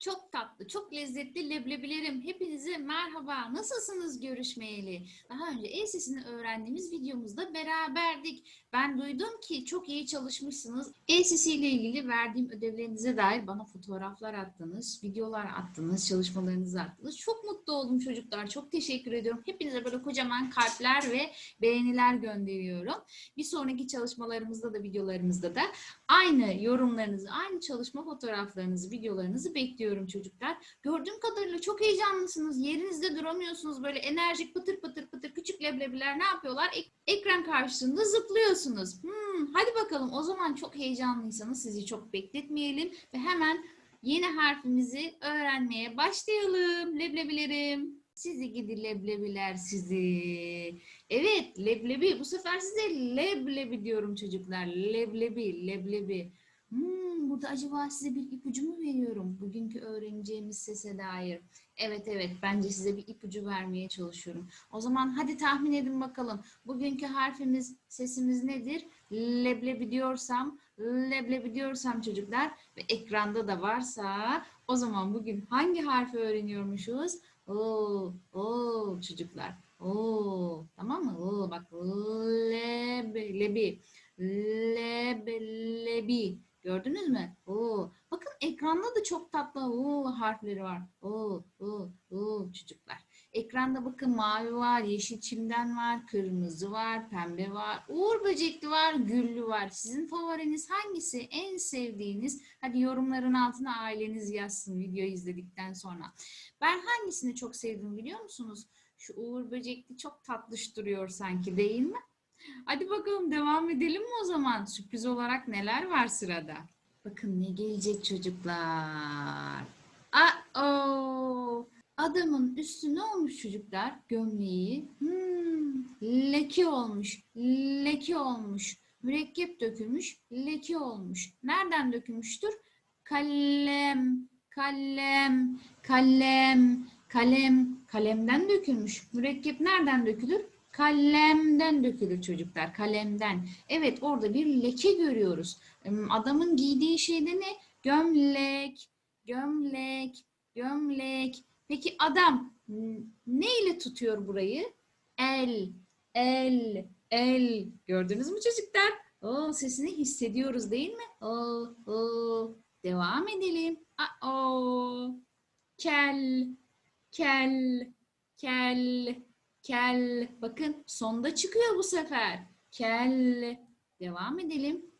Çok tatlı, çok lezzetli leblebilerim. Hepinize merhaba. Nasılsınız görüşmeyeli? Daha önce el sesini öğrendiğimiz videomuzda beraberdik. Ben duydum ki çok iyi çalışmışsınız. El sesiyle ilgili verdiğim ödevlerinize dair bana fotoğraflar attınız, videolar attınız, çalışmalarınızı attınız. Çok mutlu oldum çocuklar. Çok teşekkür ediyorum. Hepinize böyle kocaman kalpler ve beğeniler gönderiyorum. Bir sonraki çalışmalarımızda da videolarımızda da aynı yorumlarınızı, aynı çalışma fotoğraflarınızı, videolarınızı bekliyorum çocuklar. Gördüğüm kadarıyla çok heyecanlısınız. Yerinizde duramıyorsunuz. Böyle enerjik pıtır pıtır pıtır küçük leblebiler ne yapıyorlar? Ek- ekran karşısında zıplıyorsunuz. Hmm, hadi bakalım o zaman çok heyecanlıysanız sizi çok bekletmeyelim ve hemen yeni harfimizi öğrenmeye başlayalım. Leblebilerim. Sizi gidi leblebiler sizi. Evet leblebi. Bu sefer size leblebi diyorum çocuklar. Leblebi, leblebi. Hmm, burada acaba size bir ipucu mu veriyorum? Bugünkü öğreneceğimiz sese dair. Evet evet bence size bir ipucu vermeye çalışıyorum. O zaman hadi tahmin edin bakalım. Bugünkü harfimiz, sesimiz nedir? Leblebi diyorsam, leblebi diyorsam çocuklar ve ekranda da varsa o zaman bugün hangi harfi öğreniyormuşuz? Oo, oo çocuklar. Oo, tamam mı? Oo, bak leblebi, leblebi. Gördünüz mü? Oo. Bakın ekranda da çok tatlı oo harfleri var. Oo, oo, oo çocuklar. Ekranda bakın mavi var, yeşil çimden var, kırmızı var, pembe var, uğur böcekli var, güllü var. Sizin favoriniz hangisi? En sevdiğiniz? Hadi yorumların altına aileniz yazsın videoyu izledikten sonra. Ben hangisini çok sevdim biliyor musunuz? Şu uğur böcekli çok tatlış duruyor sanki değil mi? Hadi bakalım devam edelim mi o zaman? Sürpriz olarak neler var sırada? Bakın ne gelecek çocuklar. Aa, adamın üstü ne olmuş çocuklar? Gömleği. Hmm, leke olmuş. Leke olmuş. Mürekkep dökülmüş. Leke olmuş. Nereden dökülmüştür? Kalem, kalem, kalem, kalem, kalemden dökülmüş. Mürekkep nereden dökülür? Kalemden dökülür çocuklar, kalemden. Evet orada bir leke görüyoruz. Adamın giydiği şeyde ne? Gömlek, gömlek, gömlek. Peki adam ne ile tutuyor burayı? El, el, el. Gördünüz mü çocuklar? Oo, sesini hissediyoruz değil mi? Oo, oo. Devam edelim. Aa, kel, kel, kel. Kel. Bakın sonda çıkıyor bu sefer. Kel. Devam edelim.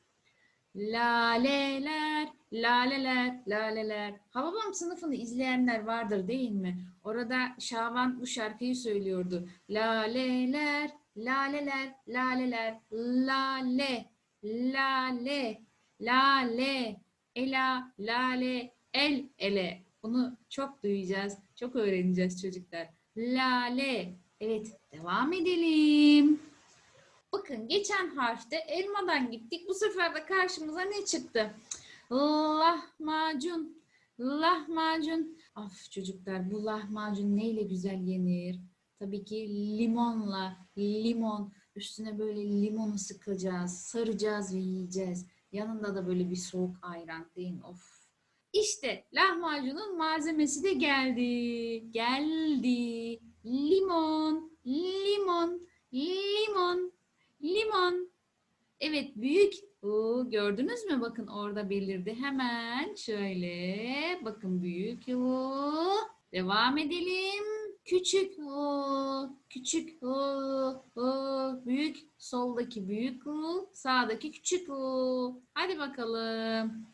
Laleler, laleler, laleler. Hababam sınıfını izleyenler vardır değil mi? Orada Şaban bu şarkıyı söylüyordu. Laleler, laleler, laleler, lale, lale, lale, ela, lale, el, ele. Bunu çok duyacağız, çok öğreneceğiz çocuklar. Lale. Evet, devam edelim. Bakın geçen harfte elmadan gittik. Bu sefer de karşımıza ne çıktı? Lahmacun. Lahmacun. Af çocuklar bu lahmacun neyle güzel yenir? Tabii ki limonla. Limon. Üstüne böyle limonu sıkacağız. Saracağız ve yiyeceğiz. Yanında da böyle bir soğuk ayran değil mi? Of. İşte lahmacunun malzemesi de geldi. Geldi. Limon, limon, limon, limon. Evet büyük. Oo, gördünüz mü? Bakın orada belirdi. Hemen şöyle. Bakın büyük. Oo. Devam edelim. Küçük. Oo. Küçük. Oo. Oo. Büyük. Soldaki büyük. Oo. Sağdaki küçük. Oo. Hadi bakalım.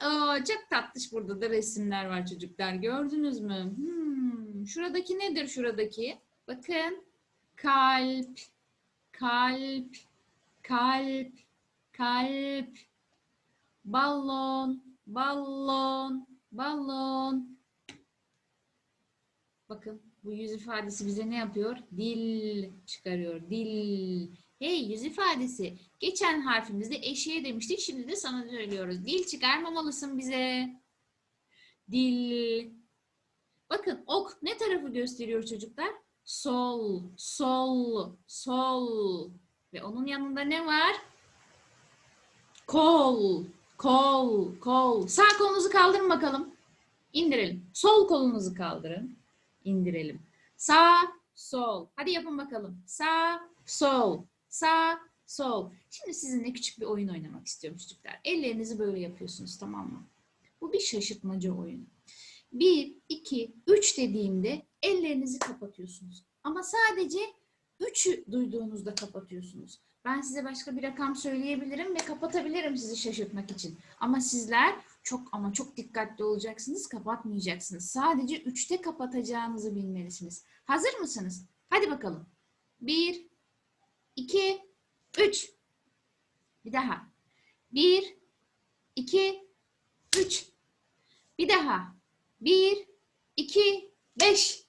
Aa, çok tatlış burada da resimler var çocuklar. Gördünüz mü? Hmm, şuradaki nedir şuradaki? Bakın. Kalp, kalp, kalp, kalp. Balon, balon, balon. Bakın bu yüz ifadesi bize ne yapıyor? Dil çıkarıyor. Dil. Hey yüz ifadesi. Geçen harfimizde eşeğe demiştik. Şimdi de sana söylüyoruz. Dil çıkarmamalısın bize. Dil. Bakın ok ne tarafı gösteriyor çocuklar? Sol, sol, sol. Ve onun yanında ne var? Kol, kol, kol. Sağ kolunuzu kaldırın bakalım. indirelim. Sol kolunuzu kaldırın. indirelim. Sağ, sol. Hadi yapın bakalım. Sağ, sol. Sağ, sol. Şimdi sizinle küçük bir oyun oynamak istiyorum çocuklar. Ellerinizi böyle yapıyorsunuz tamam mı? Bu bir şaşırtmaca oyunu. 1, 2, 3 dediğimde ellerinizi kapatıyorsunuz. Ama sadece 3'ü duyduğunuzda kapatıyorsunuz. Ben size başka bir rakam söyleyebilirim ve kapatabilirim sizi şaşırtmak için. Ama sizler çok ama çok dikkatli olacaksınız, kapatmayacaksınız. Sadece 3'te kapatacağınızı bilmelisiniz. Hazır mısınız? Hadi bakalım. 1, 2, 3. Bir daha. 1, 2, 3. Bir daha. 1, 2, 5.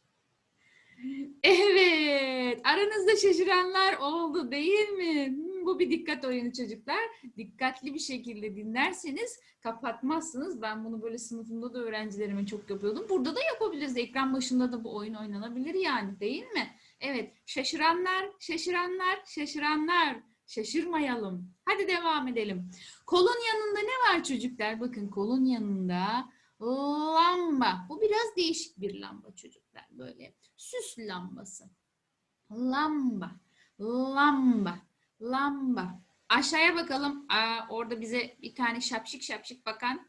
Evet. Aranızda şaşıranlar oldu değil mi? Hmm, Bu bir dikkat oyunu çocuklar. Dikkatli bir şekilde dinlerseniz kapatmazsınız. Ben bunu böyle sınıfımda da öğrencilerime çok yapıyordum. Burada da yapabiliriz. Ekran başında da bu oyun oynanabilir yani değil mi? Evet. Şaşıranlar, şaşıranlar, şaşıranlar. Şaşırmayalım. Hadi devam edelim. Kolun yanında ne var çocuklar? Bakın kolun yanında lamba. Bu biraz değişik bir lamba çocuklar. Böyle süs lambası. Lamba. Lamba. Lamba. Aşağıya bakalım. Aa, orada bize bir tane şapşik şapşik bakan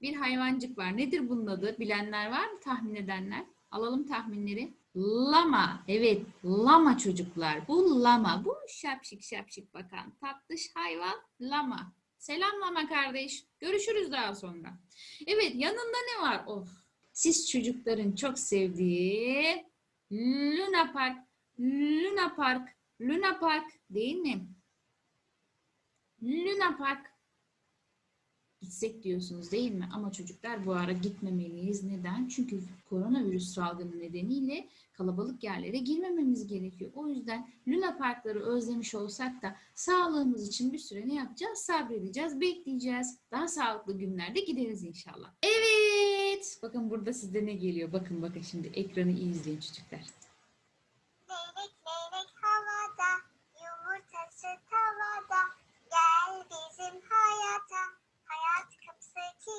bir hayvancık var. Nedir bunun adı? Bilenler var mı? Tahmin edenler. Alalım tahminleri. Lama. Evet. Lama çocuklar. Bu lama. Bu şapşik şapşik bakan tatlış hayvan lama. Selam lama kardeş. Görüşürüz daha sonra. Evet yanında ne var? Of. Siz çocukların çok sevdiği Luna Park. Luna Park. Luna Park değil mi? Luna Park. Gitsek diyorsunuz değil mi? Ama çocuklar bu ara gitmemeliyiz. Neden? Çünkü koronavirüs salgını nedeniyle kalabalık yerlere girmememiz gerekiyor. O yüzden Luna Parkları özlemiş olsak da sağlığımız için bir süre ne yapacağız? Sabredeceğiz, bekleyeceğiz. Daha sağlıklı günlerde gideriz inşallah. Evet. Bakın burada sizde ne geliyor? Bakın bakın şimdi ekranı iyi izleyin çocuklar.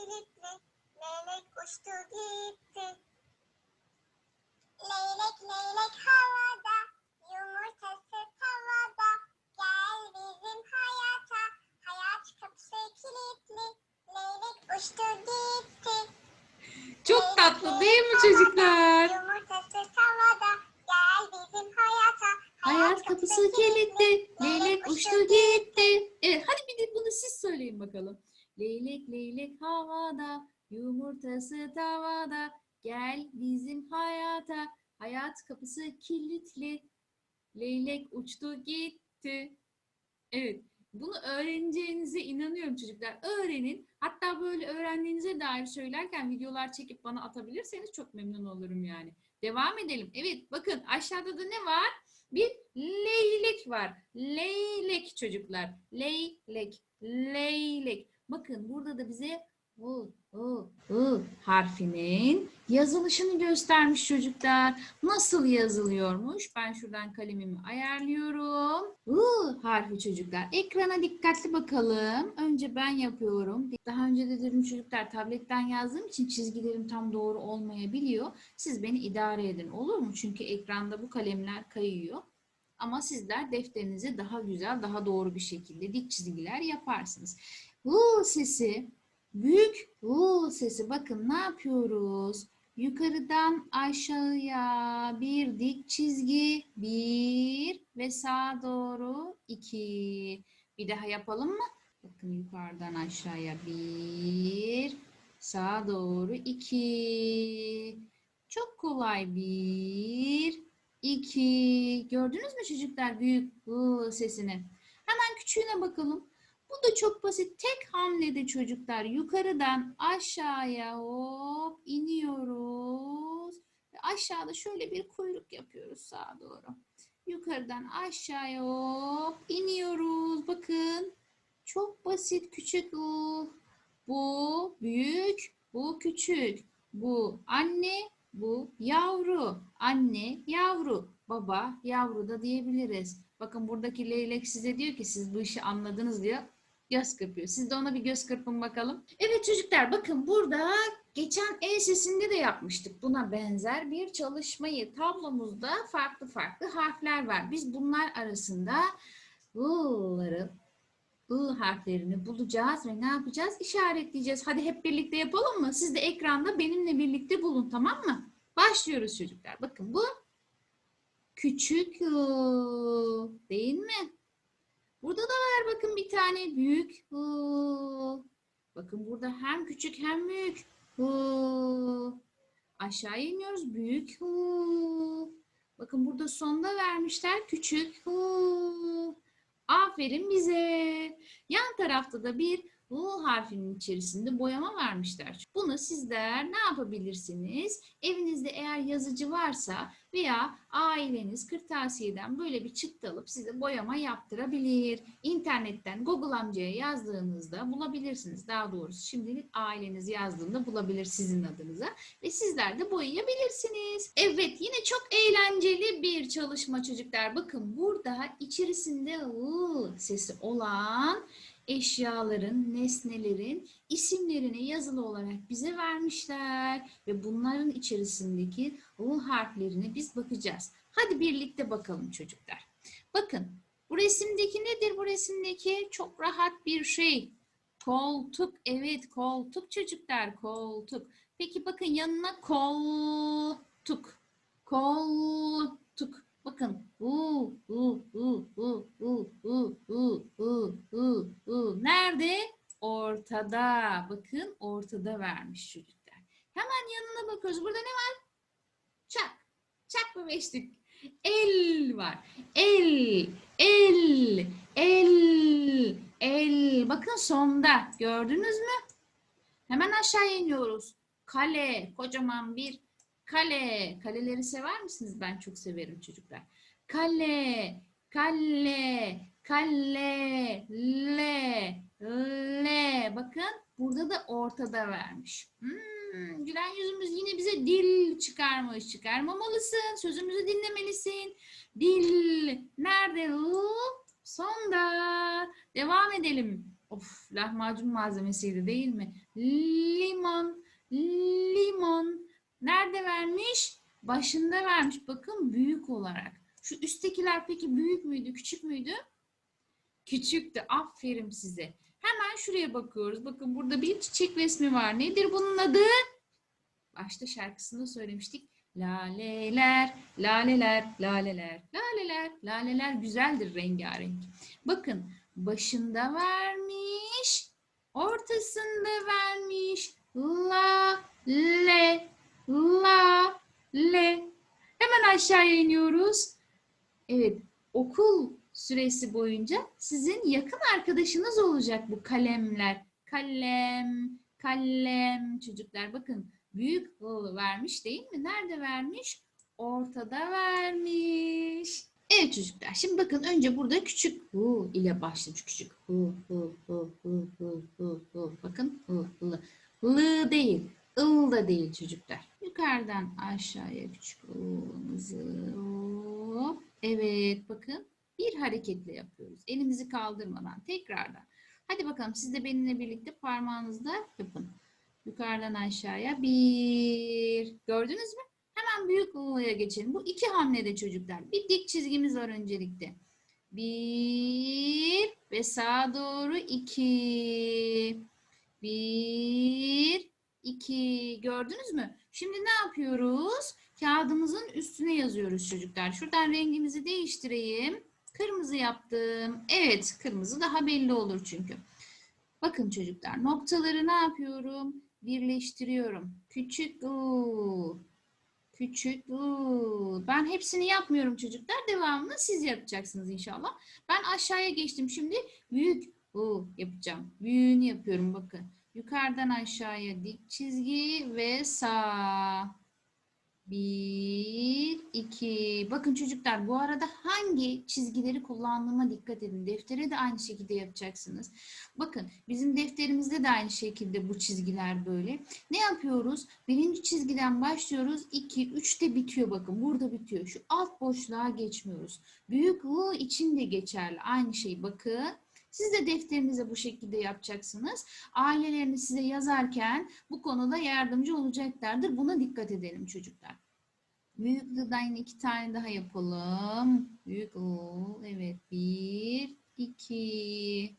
Kilitli. Leylek uçtu gitti. Leylek leylek havada, yumurtası tavada. Gel bizim hayata, hayat kapısı kilitli. Leylek uçtu gitti. Çok tatlı değil mi çocuklar? Yumurtası tavada, gel bizim hayata. Hayat kapısı kilitli, leylek uçtu gitti. Evet, hadi bir de bunu siz söyleyin bakalım. Leylek leylek havada, yumurtası tavada, gel bizim hayata. Hayat kapısı kilitli, leylek uçtu gitti. Evet, bunu öğreneceğinize inanıyorum çocuklar. Öğrenin. Hatta böyle öğrendiğinize dair söylerken videolar çekip bana atabilirseniz çok memnun olurum yani. Devam edelim. Evet, bakın aşağıda da ne var? Bir leylek var. Leylek çocuklar. Leylek. Leylek. Bakın burada da bize u, u, u harfinin yazılışını göstermiş çocuklar. Nasıl yazılıyormuş? Ben şuradan kalemimi ayarlıyorum. U harfi çocuklar. Ekrana dikkatli bakalım. Önce ben yapıyorum. Daha önce de dedim çocuklar tabletten yazdığım için çizgilerim tam doğru olmayabiliyor. Siz beni idare edin olur mu? Çünkü ekranda bu kalemler kayıyor. Ama sizler defterinize daha güzel, daha doğru bir şekilde dik çizgiler yaparsınız. U sesi, büyük U sesi. Bakın ne yapıyoruz? Yukarıdan aşağıya bir dik çizgi, bir ve sağa doğru iki. Bir daha yapalım mı? Bakın yukarıdan aşağıya bir, sağa doğru iki. Çok kolay bir, iki. Gördünüz mü çocuklar büyük U sesini? Hemen küçüğüne bakalım. Bu da çok basit. Tek hamlede çocuklar yukarıdan aşağıya hop iniyoruz. Ve aşağıda şöyle bir kuyruk yapıyoruz sağa doğru. Yukarıdan aşağıya hop iniyoruz. Bakın. Çok basit küçük u. Bu büyük, bu küçük. Bu anne, bu yavru. Anne, yavru. Baba, yavru da diyebiliriz. Bakın buradaki leylek size diyor ki siz bu işi anladınız diyor. Göz kırpıyor. Siz de ona bir göz kırpın bakalım. Evet çocuklar bakın burada Geçen el sesinde de yapmıştık buna benzer bir çalışmayı. Tablomuzda farklı farklı harfler var. Biz bunlar arasında ı'ları, ı harflerini bulacağız ve ne yapacağız? İşaretleyeceğiz. Hadi hep birlikte yapalım mı? Siz de ekranda benimle birlikte bulun tamam mı? Başlıyoruz çocuklar. Bakın bu küçük ı değil mi? Burada da var bakın bir tane büyük. Bakın burada hem küçük hem büyük. Hı. Aşağıya iniyoruz. Büyük. Bakın burada sonda vermişler. Küçük. Aferin bize. Yan tarafta da bir U harfinin içerisinde boyama vermişler. Bunu sizler ne yapabilirsiniz? Evinizde eğer yazıcı varsa veya aileniz kırtasiyeden böyle bir çıktı alıp size boyama yaptırabilir. İnternetten Google amcaya yazdığınızda bulabilirsiniz. Daha doğrusu şimdilik aileniz yazdığında bulabilir sizin adınıza ve sizler de boyayabilirsiniz. Evet yine çok eğlenceli bir çalışma çocuklar. Bakın burada içerisinde ı sesi olan eşyaların, nesnelerin isimlerini yazılı olarak bize vermişler ve bunların içerisindeki U harflerini biz bakacağız. Hadi birlikte bakalım çocuklar. Bakın bu resimdeki nedir bu resimdeki? Çok rahat bir şey. Koltuk. Evet koltuk çocuklar koltuk. Peki bakın yanına koltuk. Koltuk. Bakın u u u u u u u u u u nerede? Ortada. Bakın ortada vermiş çocuklar. Hemen yanına bakıyoruz. Burada ne var? Çak. Çak mı beşlik? El var. El, el, el, el. Bakın sonda. Gördünüz mü? Hemen aşağı iniyoruz. Kale, kocaman bir kale. Kaleleri sever misiniz? Ben çok severim çocuklar. Kale, kale, kale, le, le. Bakın burada da ortada vermiş. Hmm, gülen yüzümüz yine bize dil çıkarmış. Çıkarmamalısın. Sözümüzü dinlemelisin. Dil. Nerede? Sonda. Devam edelim. Of lahmacun malzemesiydi değil mi? Limon. Limon. Nerede vermiş? Başında vermiş. Bakın büyük olarak. Şu üsttekiler peki büyük müydü, küçük müydü? Küçüktü. Aferin size. Hemen şuraya bakıyoruz. Bakın burada bir çiçek resmi var. Nedir bunun adı? Başta şarkısında söylemiştik. Laleler, laleler, laleler, laleler, laleler güzeldir rengarenk. Bakın başında vermiş, ortasında vermiş. La, le, la, le. Hemen aşağıya iniyoruz. Evet, okul süresi boyunca sizin yakın arkadaşınız olacak bu kalemler. Kalem, kalem çocuklar bakın büyük L vermiş değil mi? Nerede vermiş? Ortada vermiş. Evet çocuklar şimdi bakın önce burada küçük U ile başlamış küçük U, U, U, U, U, U, U. Bakın U, L. L değil, ıl da değil çocuklar. Yukarıdan aşağıya küçük hop. Evet bakın bir hareketle yapıyoruz. Elimizi kaldırmadan tekrardan. Hadi bakalım siz de benimle birlikte parmağınızla yapın. Yukarıdan aşağıya bir. Gördünüz mü? Hemen büyük U'ya geçelim. Bu iki hamlede çocuklar. Bir dik çizgimiz var öncelikle. Bir ve sağa doğru iki. Bir, iki. Gördünüz mü? Şimdi ne yapıyoruz? Kağıdımızın üstüne yazıyoruz çocuklar. Şuradan rengimizi değiştireyim. Kırmızı yaptım. Evet, kırmızı daha belli olur çünkü. Bakın çocuklar, noktaları ne yapıyorum? Birleştiriyorum. Küçük u. Küçük u. Ben hepsini yapmıyorum çocuklar. Devamını siz yapacaksınız inşallah. Ben aşağıya geçtim. Şimdi büyük u yapacağım. Büyüğünü yapıyorum bakın. Yukarıdan aşağıya dik çizgi ve sağ. Bir, iki. Bakın çocuklar bu arada hangi çizgileri kullandığıma dikkat edin. Deftere de aynı şekilde yapacaksınız. Bakın bizim defterimizde de aynı şekilde bu çizgiler böyle. Ne yapıyoruz? Birinci çizgiden başlıyoruz. 2, 3'te bitiyor bakın. Burada bitiyor. Şu alt boşluğa geçmiyoruz. Büyük U için de geçerli. Aynı şey bakın. Siz de defterinize bu şekilde yapacaksınız. Aileleriniz size yazarken bu konuda yardımcı olacaklardır. Buna dikkat edelim çocuklar. Büyük I'dan yine iki tane daha yapalım. Büyük O. Evet. Bir, iki.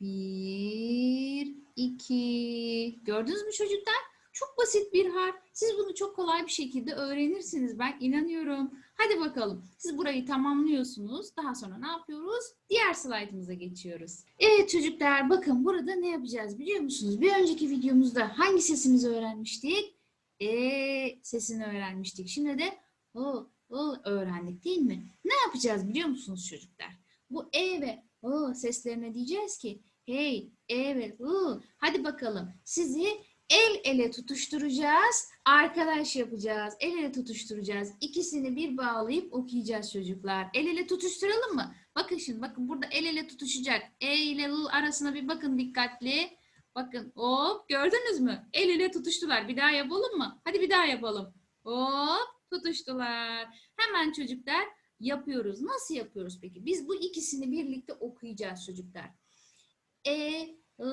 Bir, iki. Gördünüz mü çocuklar? Çok basit bir harf. Siz bunu çok kolay bir şekilde öğrenirsiniz. Ben inanıyorum. Hadi bakalım. Siz burayı tamamlıyorsunuz. Daha sonra ne yapıyoruz? Diğer slaytımıza geçiyoruz. Evet çocuklar bakın burada ne yapacağız biliyor musunuz? Bir önceki videomuzda hangi sesimizi öğrenmiştik? E sesini öğrenmiştik. Şimdi de o, o öğrendik değil mi? Ne yapacağız biliyor musunuz çocuklar? Bu e ve o seslerine diyeceğiz ki hey, e ve u. Hadi bakalım sizi el ele tutuşturacağız. Arkadaş yapacağız. El ele tutuşturacağız. İkisini bir bağlayıp okuyacağız çocuklar. El ele tutuşturalım mı? Bakın şimdi bakın burada el ele tutuşacak. E ile l arasına bir bakın dikkatli. Bakın hop gördünüz mü? El ele tutuştular. Bir daha yapalım mı? Hadi bir daha yapalım. Hop tutuştular. Hemen çocuklar yapıyoruz. Nasıl yapıyoruz peki? Biz bu ikisini birlikte okuyacağız çocuklar. E, I,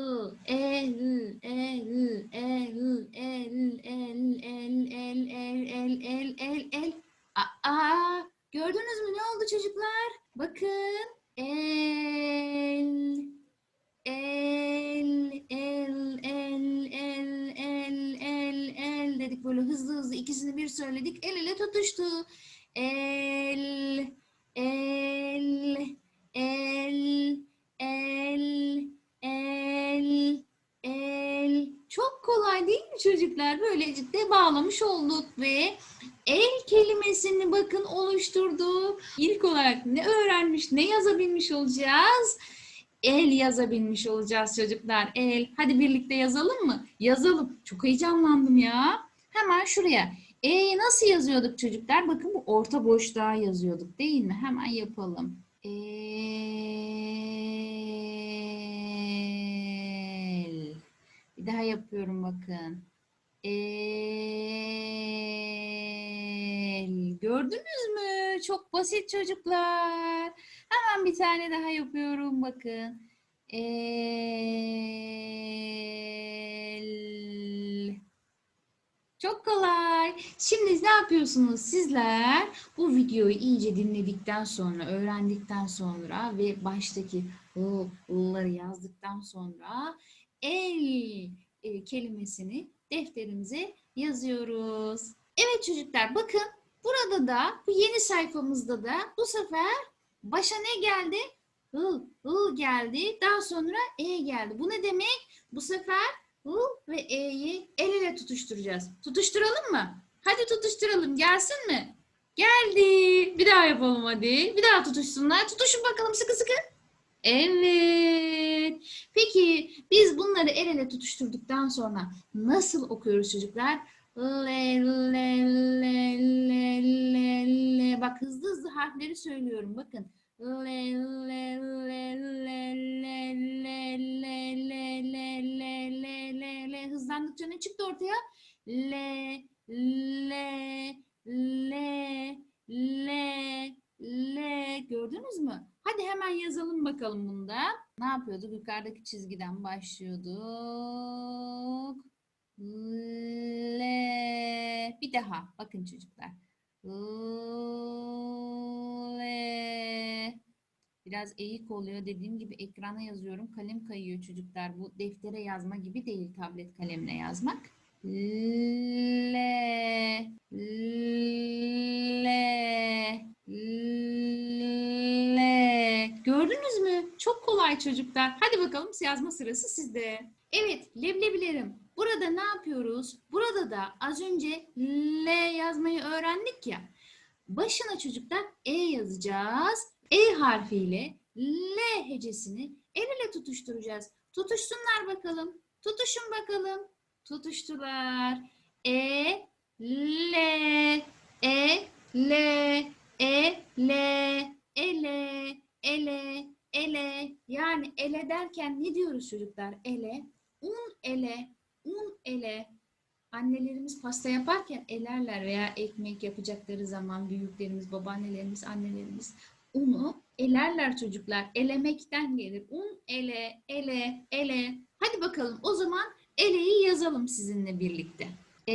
E, I, E, I, E, I, E, I, El, El, El, El, El, gördünüz mü ne oldu çocuklar? Bakın. El, El, el, el, el, el, el, el dedik böyle hızlı hızlı ikisini bir söyledik. El ele tutuştu. El, el, el, el, el, el. Çok kolay değil mi çocuklar? Böylece de bağlamış olduk ve el kelimesini bakın oluşturduk. İlk olarak ne öğrenmiş, ne yazabilmiş olacağız? El yazabilmiş olacağız çocuklar. El. Hadi birlikte yazalım mı? Yazalım. Çok heyecanlandım ya. Hemen şuraya. E nasıl yazıyorduk çocuklar? Bakın bu orta boşluğa yazıyorduk değil mi? Hemen yapalım. El. Bir daha yapıyorum bakın. El. Gördünüz mü? Çok basit çocuklar. Hemen bir tane daha yapıyorum bakın. El. Çok kolay. Şimdi ne yapıyorsunuz sizler? Bu videoyu iyice dinledikten sonra, öğrendikten sonra ve baştaki o o'ları yazdıktan sonra el e, kelimesini defterimize yazıyoruz. Evet çocuklar bakın burada da bu yeni sayfamızda da bu sefer başa ne geldi? I, I geldi. Daha sonra E geldi. Bu ne demek? Bu sefer I ve E'yi el ele tutuşturacağız. Tutuşturalım mı? Hadi tutuşturalım. Gelsin mi? Geldi. Bir daha yapalım hadi. Bir daha tutuşsunlar. Tutuşun bakalım sıkı sıkı. Evet. Peki biz bunları el ele tutuşturduktan sonra nasıl okuyoruz çocuklar? Le, le, le, le, le, le. Bak hızlı hızlı harfleri söylüyorum. Bakın. Le, le, le, le, le, le, le, le, le, le, le, le, le. Hızlandıkça ne çıktı ortaya? Le, le, le, le, le. Gördünüz mü? Hadi hemen yazalım bakalım bunda. Ne yapıyorduk? Yukarıdaki çizgiden başlıyorduk. Le. Bir daha. Bakın çocuklar. Le. Biraz eğik oluyor. Dediğim gibi ekrana yazıyorum. Kalem kayıyor çocuklar. Bu deftere yazma gibi değil tablet kalemle yazmak. Le. Le. Le. Gördünüz mü? Çok kolay çocuklar. Hadi bakalım yazma sırası sizde. Evet leblebilerim. Burada ne yapıyoruz? Burada da az önce L yazmayı öğrendik ya. Başına çocuklar E yazacağız. E harfiyle L hecesini el ile tutuşturacağız. Tutuşsunlar bakalım. Tutuşun bakalım. Tutuştular. E, L, E, L, E, L, ele, ele, ele. Yani ele derken ne diyoruz çocuklar? Ele, un ele, un ele. Annelerimiz pasta yaparken elerler veya ekmek yapacakları zaman büyüklerimiz, babaannelerimiz, annelerimiz unu elerler çocuklar. Elemekten gelir. Un ele, ele, ele. Hadi bakalım o zaman eleyi yazalım sizinle birlikte. E,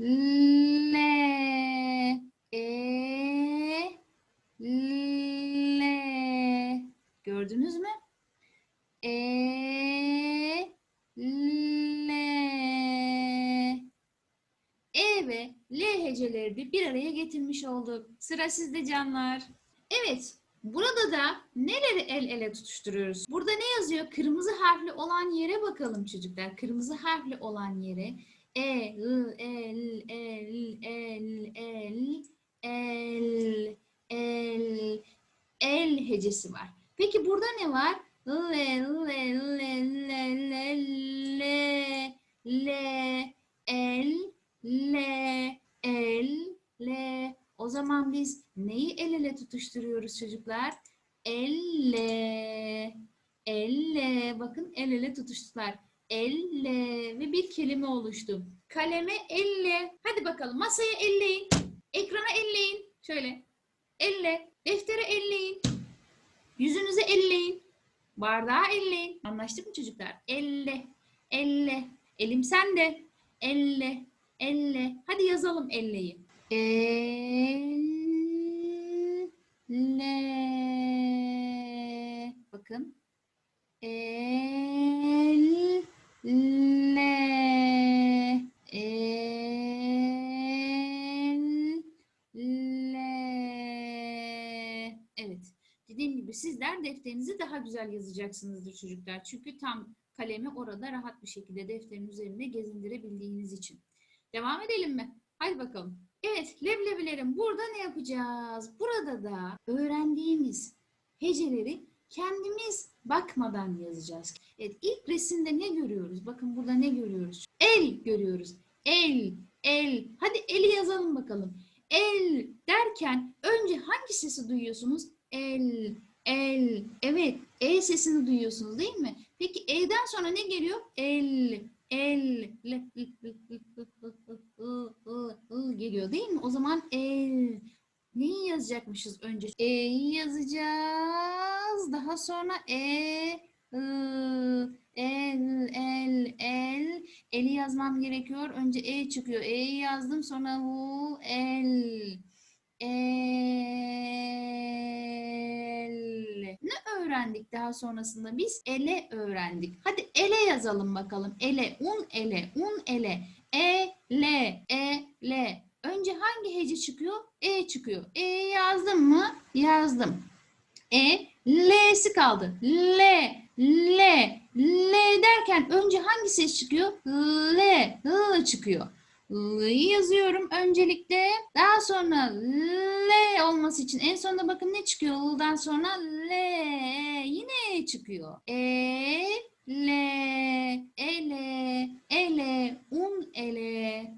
le, e, le. Gördünüz mü? E, le. E ve L hecelerini bir araya getirmiş olduk. Sıra sizde canlar. Evet, burada da neleri el ele tutuşturuyoruz? Burada ne yazıyor? Kırmızı harfli olan yere bakalım çocuklar. Kırmızı harfli olan yere. E, L, E, L, E, L, E, L, E, L, el, el, el hecesi var. Peki burada ne var? L, L, L, L, L, L, L, el, le, el, le. O zaman biz neyi el ele tutuşturuyoruz çocuklar? Elle, elle. Bakın el ele tutuştular. Elle ve bir kelime oluştu. Kaleme elle. Hadi bakalım masaya elleyin. Ekrana elleyin. Şöyle. Elle. Deftere elleyin. Yüzünüze elleyin. Bardağı elleyin. Anlaştık mı çocuklar? Elle. Elle. Elim sende. Elle. Elle. Hadi yazalım elleyi. Elle. Bakın. Elle. Evet. Dediğim gibi sizler defterinizi daha güzel yazacaksınızdır çocuklar. Çünkü tam kalemi orada rahat bir şekilde defterin üzerinde gezindirebildiğiniz için. Devam edelim mi? Hadi bakalım. Evet, leblebilerim burada ne yapacağız? Burada da öğrendiğimiz heceleri kendimiz bakmadan yazacağız. Evet, ilk resimde ne görüyoruz? Bakın burada ne görüyoruz? El görüyoruz. El, el. Hadi eli yazalım bakalım. El derken önce hangi sesi duyuyorsunuz? El, El. Evet. E sesini duyuyorsunuz değil mi? Peki E'den sonra ne geliyor? El. El. Geliyor değil mi? O zaman el. Neyi yazacakmışız önce? E'yi yazacağız. Daha sonra E. I, el, el, el. Eli yazmam gerekiyor. Önce E çıkıyor. E'yi yazdım. Sonra U. El. El. Ne öğrendik daha sonrasında biz? Ele öğrendik. Hadi ele yazalım bakalım. Ele, un ele, un ele. E, le, e, le. Önce hangi hece çıkıyor? E çıkıyor. E yazdım mı? Yazdım. E, L'si kaldı. L, L, L derken önce hangi ses çıkıyor? L, L çıkıyor. L'yi yazıyorum öncelikle. Daha sonra L olması için en sonunda bakın ne çıkıyor? L'dan sonra L yine çıkıyor. E, L, ele, ele, un ele.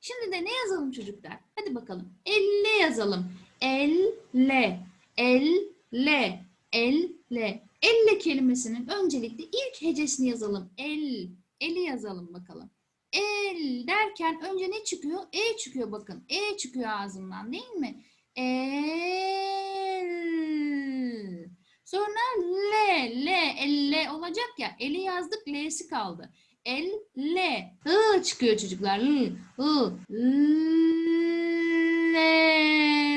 Şimdi de ne yazalım çocuklar? Hadi bakalım. Elle yazalım. Elle, elle, elle. Elle kelimesinin öncelikle ilk hecesini yazalım. El, eli yazalım bakalım. El derken önce ne çıkıyor? E çıkıyor bakın. E çıkıyor ağzımdan değil mi? El. Sonra L, L, elle olacak ya. Eli yazdık, L'si kaldı. El, L. Hı çıkıyor çocuklar. L, Hı.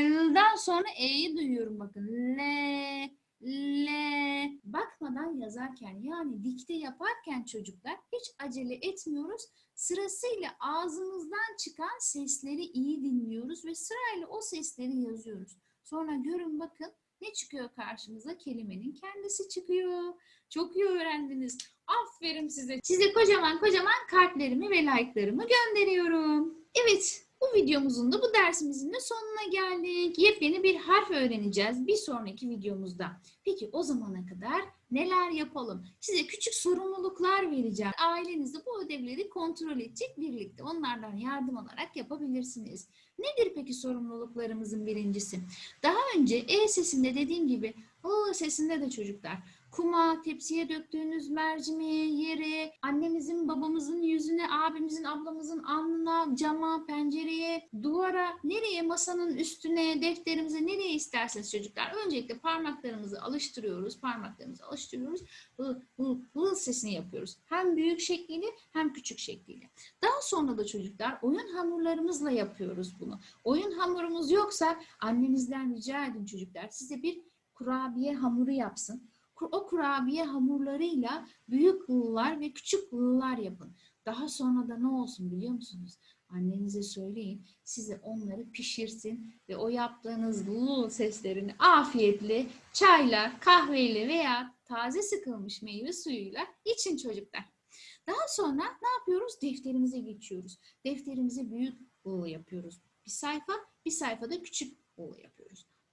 L'dan sonra E'yi duyuyorum bakın. L, L. Bakmadan yazarken yani dikte yaparken çocuklar hiç acele etmiyoruz. Sırasıyla ağzımızdan çıkan sesleri iyi dinliyoruz ve sırayla o sesleri yazıyoruz. Sonra görün bakın ne çıkıyor karşımıza? Kelimenin kendisi çıkıyor. Çok iyi öğrendiniz. Aferin size. Size kocaman kocaman kalplerimi ve like'larımı gönderiyorum. Evet, bu videomuzun da bu dersimizin de sonuna geldik. Yepyeni bir harf öğreneceğiz bir sonraki videomuzda. Peki o zamana kadar neler yapalım? Size küçük sorumluluklar vereceğim. Ailenizde bu ödevleri kontrol edecek birlikte. Onlardan yardım alarak yapabilirsiniz. Nedir peki sorumluluklarımızın birincisi? Daha önce E sesinde dediğim gibi O sesinde de çocuklar kuma, tepsiye döktüğünüz mercimeğe, yere, annemizin, babamızın yüzüne, abimizin, ablamızın alnına, cama, pencereye, duvara, nereye, masanın üstüne, defterimize, nereye isterseniz çocuklar. Öncelikle parmaklarımızı alıştırıyoruz, parmaklarımızı alıştırıyoruz. Hı sesini yapıyoruz. Hem büyük şekliyle hem küçük şekliyle. Daha sonra da çocuklar oyun hamurlarımızla yapıyoruz bunu. Oyun hamurumuz yoksa annenizden rica edin çocuklar size bir kurabiye hamuru yapsın. O kurabiye hamurlarıyla büyük hıllar ve küçük hıllar yapın. Daha sonra da ne olsun biliyor musunuz? Annenize söyleyin size onları pişirsin ve o yaptığınız lul seslerini afiyetle çayla, kahveyle veya taze sıkılmış meyve suyuyla için çocuklar. Daha sonra ne yapıyoruz? Defterimize geçiyoruz. Defterimize büyük ığ yapıyoruz. Bir sayfa, bir sayfada küçük ığ yapıyoruz.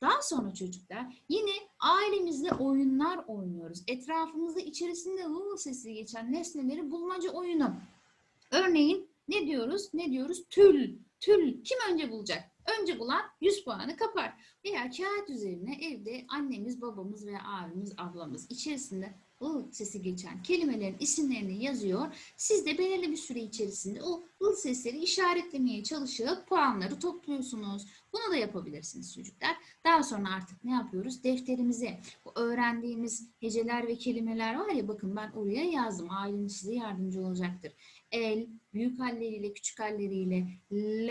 Daha sonra çocuklar yine ailemizle oyunlar oynuyoruz. Etrafımızda içerisinde ığ sesi geçen nesneleri bulmaca oyunu. Örneğin ne diyoruz? Ne diyoruz? Tül. Tül. Kim önce bulacak? Önce bulan 100 puanı kapar. Veya kağıt üzerine evde annemiz, babamız veya abimiz, ablamız içerisinde ı sesi geçen kelimelerin isimlerini yazıyor. Siz de belirli bir süre içerisinde o ı sesleri işaretlemeye çalışıp puanları topluyorsunuz. Bunu da yapabilirsiniz çocuklar. Daha sonra artık ne yapıyoruz? Defterimize bu öğrendiğimiz heceler ve kelimeler var ya bakın ben oraya yazdım. Aileniz size yardımcı olacaktır. El, büyük halleriyle küçük halleriyle, L,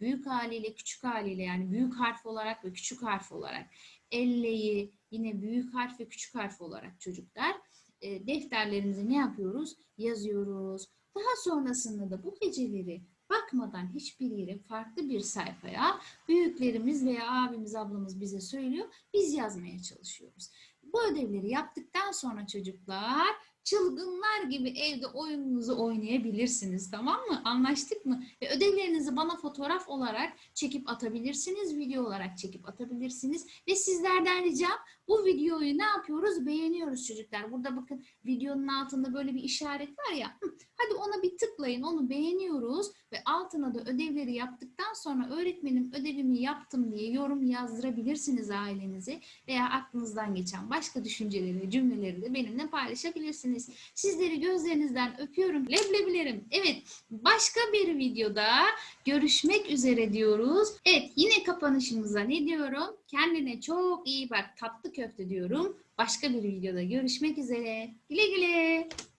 büyük haliyle küçük haliyle yani büyük harf olarak ve küçük harf olarak, elleyi yine büyük harf ve küçük harf olarak çocuklar e, defterlerimize ne yapıyoruz? Yazıyoruz. Daha sonrasında da bu heceleri bakmadan hiçbir yere farklı bir sayfaya büyüklerimiz veya abimiz ablamız bize söylüyor. Biz yazmaya çalışıyoruz. Bu ödevleri yaptıktan sonra çocuklar çılgınlar gibi evde oyununuzu oynayabilirsiniz tamam mı? Anlaştık mı? Ve ödevlerinizi bana fotoğraf olarak çekip atabilirsiniz, video olarak çekip atabilirsiniz. Ve sizlerden ricam bu videoyu ne yapıyoruz? Beğeniyoruz çocuklar. Burada bakın videonun altında böyle bir işaret var ya. Hadi ona bir tıklayın, onu beğeniyoruz ve altına da ödevleri yaptıktan sonra öğretmenim ödevimi yaptım diye yorum yazdırabilirsiniz ailenize veya aklınızdan geçen başka düşünceleri, cümleleri de benimle paylaşabilirsiniz. Sizleri gözlerinizden öpüyorum. Leblebilerim. Evet, başka bir videoda görüşmek üzere diyoruz. Evet, yine kapanışımıza ne diyorum? Kendine çok iyi bak. Tatlı köfte diyorum. Başka bir videoda görüşmek üzere. Güle güle.